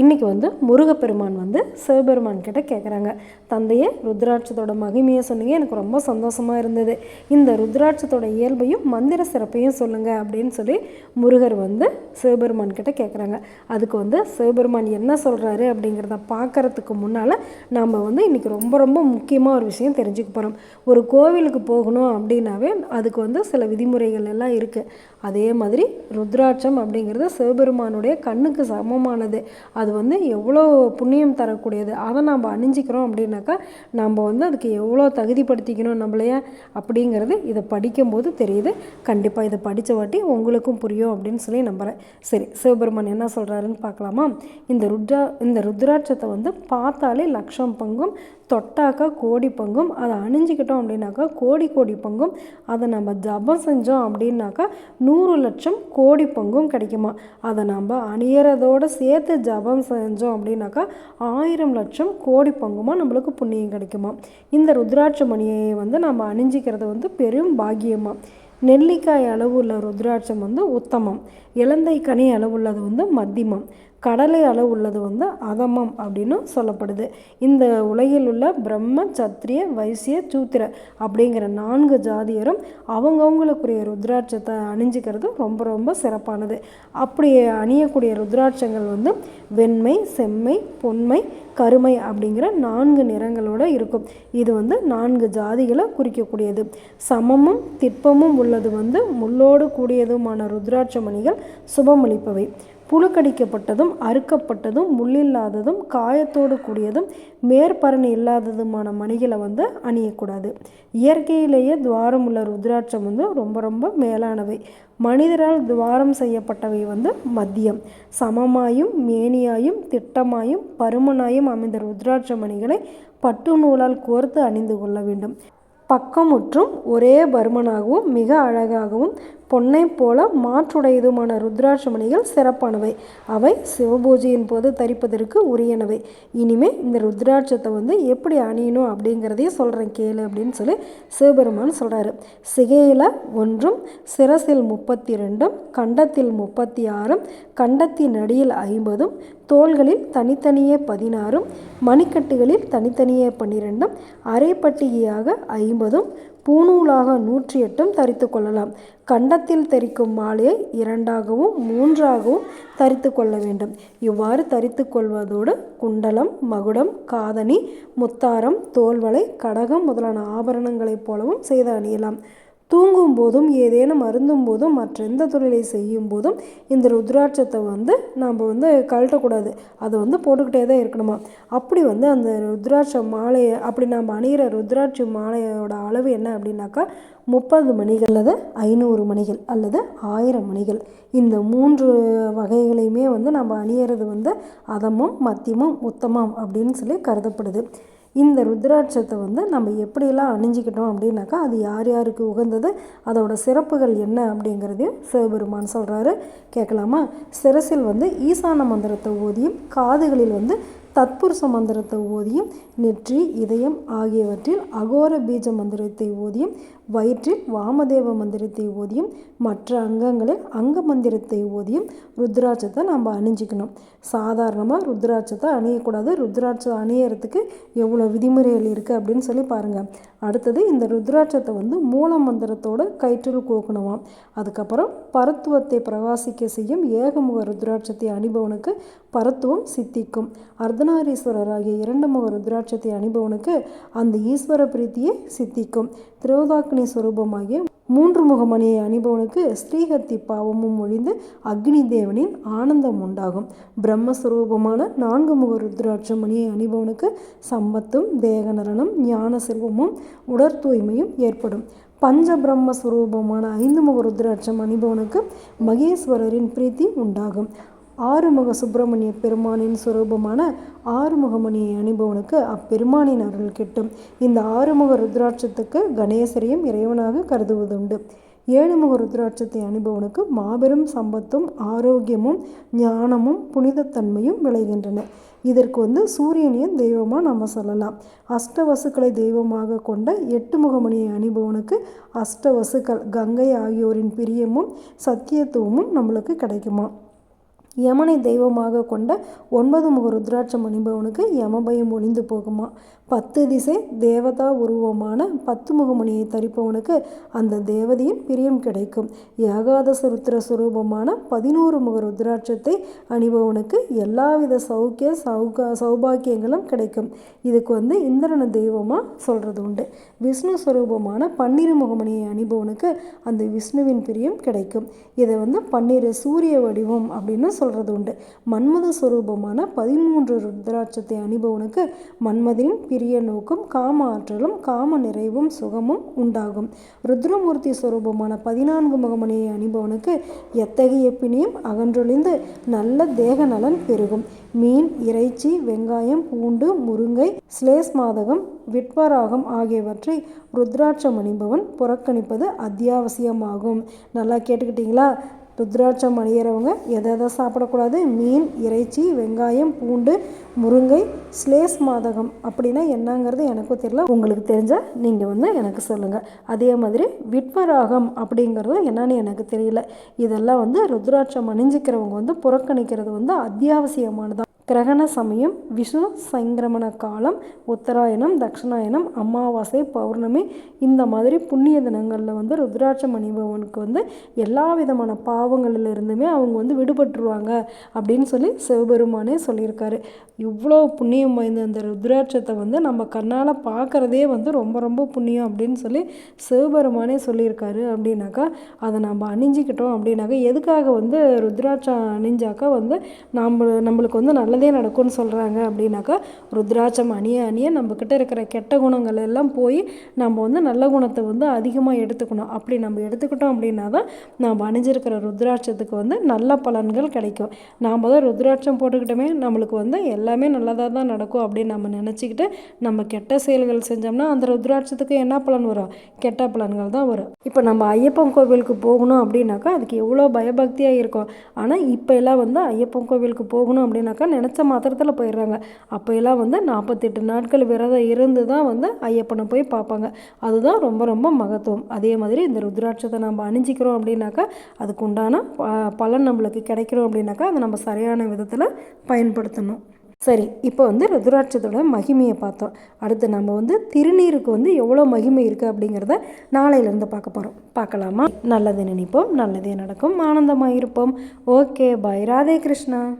இன்றைக்கி வந்து முருகப்பெருமான் வந்து சிவபெருமான் கிட்ட கேட்குறாங்க தந்தையே ருத்ராட்சத்தோட மகிமையை சொன்னீங்க. எனக்கு ரொம்ப சந்தோஷமாக இருந்தது. இந்த ருத்ராட்சத்தோட இயல்பையும் மந்திர சிறப்பையும் சொல்லுங்கள் அப்படின்னு சொல்லி முருகர் வந்து சிவபெருமான் கிட்ட கேட்குறாங்க அதுக்கு வந்து சிவபெருமான் என்ன சொல்கிறாரு அப்படிங்கிறத பார்க்கறதுக்கு முன்னால் நாம் வந்து இன்றைக்கி ரொம்ப ரொம்ப முக்கியமாக ஒரு விஷயம் தெரிஞ்சுக்க போகிறோம் ஒரு கோவிலுக்கு போகணும் அப்படின்னாவே அதுக்கு வந்து சில விதிமுறைகள் எல்லாம் இருக்குது அதே மாதிரி ருத்ராட்சம் அப்படிங்கிறது சிவபெருமானுடைய கண்ணுக்கு சமமானது. அது வந்து எவ்வளோ புண்ணியம் தரக்கூடியது? அதை நாம் அணிஞ்சிக்கிறோம் அப்படின்னாக்கா நம்ம வந்து அதுக்கு எவ்வளோ தகுதிப்படுத்திக்கணும் நம்மளைய அப்படிங்கிறது இதை படிக்கும்போது தெரியுது. கண்டிப்பாக இதை படித்த வாட்டி உங்களுக்கும் புரியும் அப்படின்னு சொல்லி நம்புகிறேன் சரி சிவபெருமான் என்ன சொல்கிறாருன்னு பார்க்கலாமா? இந்த ருத்ரா இந்த ருத்ராட்சத்தை வந்து பார்த்தாலே லட்சம் பங்கும் தொட்டாக்கா கோடி பங்கும் அதை அணிஞ்சிக்கிட்டோம் அப்படின்னாக்கா கோடி கோடி பங்கும். அதை நம்ம ஜபம் செஞ்சோம் அப்படின்னாக்கா நூறு லட்சம் கோடி பங்கும் கிடைக்குமா? அதை நம்ம அணியறதோடு சேர்த்து ஜபம் செஞ்சோம் அப்படின்னாக்கா ஆயிரம் லட்சம் கோடி பங்குமா நம்மளுக்கு புண்ணியம் கிடைக்குமா? இந்த ருத்ராட்ச மணியை வந்து நம்ம அணிஞ்சிக்கிறது வந்து பெரும் பாக்கியமாக நெல்லிக்காய் அளவு உள்ள ருத்ராட்சம் வந்து உத்தமம். இலந்தை கனி அளவு உள்ளது வந்து மத்தியமம். கடலை அளவு உள்ளது வந்து அதமம் அப்படின்னு சொல்லப்படுது. இந்த உலகில் உள்ள பிரம்ம சத்திரிய வைசிய சூத்திர அப்படிங்கிற நான்கு ஜாதியரும் அவங்கவுங்களுக்குரிய ருத்ராட்சத்தை அணிஞ்சிக்கிறது ரொம்ப ரொம்ப சிறப்பானது. அப்படி அணியக்கூடிய ருத்ராட்சங்கள் வந்து வெண்மை செம்மை பொன்மை கருமை அப்படிங்கிற நான்கு நிறங்களோட இருக்கும். இது வந்து நான்கு ஜாதிகளை குறிக்கக்கூடியது. சமமும் திட்பமும் உள்ளது வந்து முள்ளோடு கூடியதுமான ருத்ராட்ச மணிகள் சுபமளிப்பவை. புழுக்கடிக்கப்பட்டதும் அறுக்கப்பட்டதும் முள்ளில்லாததும் காயத்தோடு கூடியதும் மேற்பரணி இல்லாததுமான மணிகளை வந்து அணியக்கூடாது. இயற்கையிலேயே துவாரம் உள்ள ருத்ராட்சம் வந்து ரொம்ப ரொம்ப மேலானவை. மனிதரால் துவாரம் செய்யப்பட்டவை வந்து மத்தியம். சமமாயும் மேனியாயும் திட்டமாயும் பருமனாயும் அமைந்த ருத்ராட்ச மணிகளை பட்டு நூலால் கோர்த்து அணிந்து கொள்ள வேண்டும். பக்கமுற்றும் ஒரே பருமனாகவும் மிக அழகாகவும் பொன்னை போல மாற்றுடையதுமான ருத்ராட்சமணிகள் சிறப்பானவை. அவை சிவபூஜையின் போது தரிப்பதற்கு உரியனவை. இனிமே இந்த ருத்ராட்சத்தை வந்து எப்படி அணியணும் அப்படிங்கிறதையும் சொல்கிறேன் கேளு அப்படின்னு சொல்லி சிவபெருமான் சொல்கிறாரு சிகையில் ஒன்றும் சிரசில் முப்பத்தி ரெண்டும் கண்டத்தில் முப்பத்தி ஆறும் கண்டத்தின் அடியில் ஐம்பதும் தோள்களில் தனித்தனியே பதினாறும் மணிக்கட்டுகளில் தனித்தனியே பன்னிரெண்டும் அரைப்பட்டிகையாக ஐம்பதும் பூநூலாக நூற்றி எட்டும் தரித்து கொள்ளலாம். கண்டத்தில் தரிக்கும் மாலையை இரண்டாகவும் மூன்றாகவும் தரித்து கொள்ள வேண்டும். இவ்வாறு தரித்து கொள்வதோடு குண்டலம் மகுடம் காதணி முத்தாரம் தோல்வளை கடகம் முதலான ஆபரணங்களைப் போலவும் செய்து அணியலாம். தூங்கும் போதும் ஏதேனும் அருந்தும் போதும் மற்ற எந்த தொழிலை செய்யும் போதும் இந்த ருத்ராட்சத்தை வந்து நாம் வந்து கழட்டக்கூடாது. அதை வந்து போட்டுக்கிட்டே தான் இருக்கணுமா? அப்படி வந்து அந்த ருத்ராட்ச மாலையை அப்படி நாம் அணிகிற ருத்ராட்சி மாலையோட அளவு என்ன அப்படின்னாக்கா முப்பது மணிகள் அல்லது ஐநூறு மணிகள் அல்லது ஆயிரம் மணிகள். இந்த மூன்று வகைகளையுமே வந்து நம்ம அணியறது வந்து அதமும் மத்தியமும் உத்தமம் அப்படின்னு சொல்லி கருதப்படுது. இந்த ருத்ராட்சத்தை வந்து நம்ம எப்படியெல்லாம் அணிஞ்சிக்கிட்டோம் அப்படின்னாக்கா அது யார் யாருக்கு உகந்தது அதோட சிறப்புகள் என்ன அப்படிங்கிறதையும் சிவபெருமான் சொல்கிறாரு கேட்கலாமா? சிரசில் வந்து ஈசான மந்திரத்தை ஓதியும் காதுகளில் வந்து தற்புருஷ மந்திரத்தை ஓதியும் நெற்றி இதயம் ஆகியவற்றில் அகோர பீஜ மந்திரத்தை ஓதியும் வயிற்றில் வாமதேவ மந்திரத்தை ஓதியும் மற்ற அங்கங்களில் அங்க மந்திரத்தை ஓதியும் ருத்ராட்சத்தை நம்ம அணிஞ்சிக்கணும். சாதாரணமாக ருத்ராட்சத்தை அணியக்கூடாது. ருத்ராட்சம் அணியறதுக்கு எவ்வளோ விதிமுறைகள் இருக்குது அப்படின்னு சொல்லி பாருங்கள் அடுத்தது இந்த ருத்ராட்சத்தை வந்து மூல மந்திரத்தோட கயிற்றில் கோக்கணுமாம். அதுக்கப்புறம் பரத்துவத்தை பிரகாசிக்க செய்யும் ஏகமுக ருத்ராட்சத்தை அணிபவனுக்கு பரத்துவம் சித்திக்கும். அர்த்தநாரீஸ்வரர் ஆகிய இரண்டு முக ருத்ராட்சத்தை அணிபவனுக்கு அந்த ஈஸ்வர பிரீத்தியை சித்திக்கும். திரோதாக்கினி சுரூபமாகிய மூன்று முகமணியை அணிபவனுக்கு ஸ்ரீஹத்தி பாவமும் ஒழிந்து அக்னி தேவனின் ஆனந்தம் உண்டாகும். பிரம்மஸ்வரூபமான நான்கு முக ருத்ராட்ச மணியை அணிபவனுக்கு சம்பத்தும் தேகநலனும் ஞான செல்வமும் உடற் தூய்மையும் ஏற்படும். பஞ்ச பிரம்மஸ்வரூபமான ஐந்து முக ருத்ராட்சம் அணிபவனுக்கு மகேஸ்வரரின் பிரீத்தி உண்டாகும். ஆறுமுக சுப்பிரமணிய பெருமானின் சுரூபமான ஆறுமுகமணியை அணிபவனுக்கு அப்பெருமானின் அருள் கிட்டும். இந்த ஆறுமுக ருத்ராட்சத்துக்கு கணேசரையும் இறைவனாக கருதுவதுண்டு. ஏழுமுக ருத்ராட்சத்தை அணிபவனுக்கு மாபெரும் சம்பத்தும் ஆரோக்கியமும் ஞானமும் புனிதத்தன்மையும் விளைகின்றன. இதற்கு வந்து சூரியனையும் தெய்வமாக நம்ம சொல்லலாம். அஷ்டவசுக்களை தெய்வமாக கொண்ட எட்டு முகமணியை அணிபவனுக்கு அஷ்டவசுக்கள் கங்கை ஆகியோரின் பிரியமும் சத்தியத்துவமும் நம்மளுக்கு கிடைக்குமா? யமனை தெய்வமாக கொண்ட ஒன்பது முக ருத்ராட்சம் அணிபவனுக்கு யமபயம் ஒளிந்து போகுமா? பத்து திசை தேவதா உருவமான பத்து முகமணியை தரிப்பவனுக்கு அந்த தேவதையின் பிரியம் கிடைக்கும். ஏகாதச ருத்ர சுரூபமான பதினோரு முக ருத்ராட்சத்தை அணிபவனுக்கு எல்லாவித சௌக்கிய சௌகா சௌபாக்கியங்களும் கிடைக்கும். இதுக்கு வந்து இந்திரன தெய்வமாக சொல்கிறது உண்டு. விஷ்ணு சுரூபமான பன்னிரு முகமணியை அணிபவனுக்கு அந்த விஷ்ணுவின் பிரியம் கிடைக்கும். இதை வந்து பன்னிரு சூரிய வடிவம் அப்படின்னு சொல்கிறது உண்டு. மன்மத சுரூபமான பதிமூன்று ருத்ராட்சத்தை அணிபவனுக்கு மன்மதின் பெரிய நோக்கும் காம ஆற்றலும் காம நிறைவும் சுகமும் உண்டாகும். ருத்ரமூர்த்தி ஸ்வரூபமான பதினான்கு முகமணியை அணிபவனுக்கு எத்தகைய பிணியும் அகன்றொழிந்து நல்ல தேக நலன் பெருகும். மீன் இறைச்சி வெங்காயம் பூண்டு முருங்கை ஸ்லேஸ் மாதகம் விட்வராகம் ஆகியவற்றை ருத்ராட்சம் அணிபவன் புறக்கணிப்பது அத்தியாவசியமாகும். நல்லா கேட்டுக்கிட்டீங்களா? ருத்ராட்சம் அணியிறவங்க எதை எதை சாப்பிடக்கூடாது? மீன் இறைச்சி வெங்காயம் பூண்டு முருங்கை ஸ்லேஸ் மாதகம் அப்படின்னா என்னங்கிறது எனக்கும் தெரியல. உங்களுக்கு தெரிஞ்சால் நீங்கள் வந்து எனக்கு சொல்லுங்கள் அதே மாதிரி விட்வராகம் அப்படிங்கிறது என்னன்னு எனக்கு தெரியல. இதெல்லாம் வந்து ருத்ராட்சம் அணிஞ்சிக்கிறவங்க வந்து புறக்கணிக்கிறது வந்து அத்தியாவசியமானதான் கிரகண சமயம் விஷ்ணு சங்கிரமண காலம் உத்தராயணம் தட்சிணாயனம் அமாவாசை பௌர்ணமி இந்த மாதிரி புண்ணிய தினங்களில் வந்து ருத்ராட்சம் அணிபவனுக்கு வந்து எல்லா விதமான பாவங்களிலிருந்துமே அவங்க வந்து விடுபட்டுருவாங்க அப்படின்னு சொல்லி சிவபெருமானே சொல்லியிருக்காரு. இவ்வளோ புண்ணியம் வாய்ந்த அந்த ருத்ராட்சத்தை வந்து நம்ம கண்ணால் பார்க்குறதே வந்து ரொம்ப ரொம்ப புண்ணியம் அப்படின்னு சொல்லி சிவபெருமானே சொல்லியிருக்காரு அப்படின்னாக்கா அதை நம்ம அணிஞ்சிக்கிட்டோம் அப்படின்னாக்கா எதுக்காக வந்து ருத்ராட்சம் அணிஞ்சாக்கா வந்து நம்ம நம்மளுக்கு வந்து நல்ல நல்லதே நடக்கும்னு சொல்கிறாங்க அப்படின்னாக்கா ருத்ராட்சம் அணிய அணிய நம்மக்கிட்ட இருக்கிற கெட்ட குணங்கள் எல்லாம் போய் நம்ம வந்து நல்ல குணத்தை வந்து அதிகமாக எடுத்துக்கணும். அப்படி நம்ம எடுத்துக்கிட்டோம் அப்படின்னா தான் நாம் அணிஞ்சிருக்கிற ருத்ராட்சத்துக்கு வந்து நல்ல பலன்கள் கிடைக்கும். நாம் தான் ருத்ராட்சம் போட்டுக்கிட்டோமே நம்மளுக்கு வந்து எல்லாமே நல்லதாக தான் நடக்கும் அப்படின்னு நம்ம நினச்சிக்கிட்டு நம்ம கெட்ட செயல்கள் செஞ்சோம்னா அந்த ருத்ராட்சத்துக்கு என்ன பலன் வரும்? கெட்ட பலன்கள் தான் வரும். இப்போ நம்ம ஐயப்பன் கோவிலுக்கு போகணும் அப்படின்னாக்கா அதுக்கு எவ்வளோ பயபக்தியாக இருக்கும். ஆனால் இப்போ எல்லாம் வந்து ஐயப்பன் கோவிலுக்கு போகணும் அப்படின்னாக்கா நினச்ச மாத்திரத்தில் போயிடுறாங்க. அப்போயெல்லாம் வந்து நாற்பத்தெட்டு நாட்கள் விரதம் இருந்து தான் வந்து ஐயப்பனை போய் பார்ப்பாங்க. அதுதான் ரொம்ப ரொம்ப மகத்துவம். அதே மாதிரி இந்த ருத்ராட்சத்தை நம்ம அணிஞ்சிக்கிறோம் அப்படின்னாக்கா அதுக்கு உண்டான ப- பலன் நம்மளுக்கு கிடைக்கிறோம் அப்படின்னாக்கா அதை நம்ம சரியான விதத்தில் பயன்படுத்தணும். சரி இப்போ வந்து ருத்ராட்சத்தோட மகிமையை பார்த்தோம். அடுத்து நம்ம வந்து திருநீருக்கு வந்து எவ்வளோ மகிமை இருக்குது அப்படிங்கிறத நாளையிலேருந்து பார்க்க போகிறோம் பார்க்கலாமா? நல்லது நினைப்போம் நல்லதே நடக்கும் ஆனந்தமாக இருப்போம் ஓகே பாய் ராதே கிருஷ்ணா.